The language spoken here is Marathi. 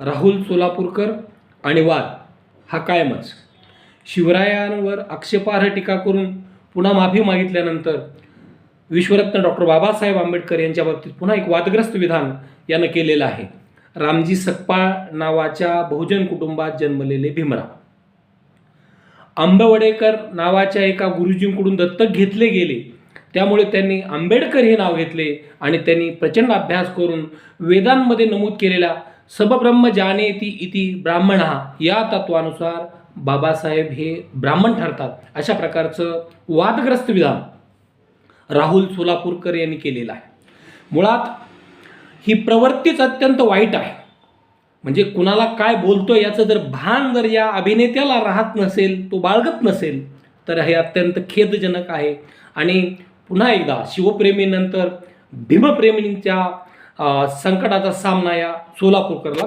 राहुल सोलापूरकर आणि वाद हा कायमच. शिवरायांवर आक्षेपार्ह टीका करून पुन्हा माफी मागितल्यानंतर विश्वरत्न डॉक्टर बाबासाहेब आंबेडकर यांच्या बाबतीत पुन्हा एक वादग्रस्त विधान यानं केलेलं आहे. रामजी सकपाळ नावाच्या बहुजन कुटुंबात जन्मलेले भीमराव. आंबवडेकर नावाच्या एका गुरुजींकडून दत्तक घेतले गेले. त्यामुळे त्यांनी आंबेडकर हे नाव घेतले आणि त्यांनी प्रचंड अभ्यास करून वेदांमध्ये नमूद केलेल्या सबब्रह्म जानेती इति ब्राह्मण या तत्वानुसार बाबासाहेब हे ब्राह्मण ठरतात. अशा प्रकारचं वादग्रस्त विधान राहुल सोलापूरकर यांनी केलेलं आहे. मुळात ही प्रवृत्तीच अत्यंत वाईट आहे. म्हणजे कुणाला काय बोलतो याचं जर भान जर या अभिनेत्याला राहत नसेल तो बाळगत नसेल तर हे अत्यंत खेदजनक आहे. आणि पुन्हा एकदा शिवप्रेमीनंतर भीमप्रेमींच्या संकटाचा सामना या सोलापूरकरला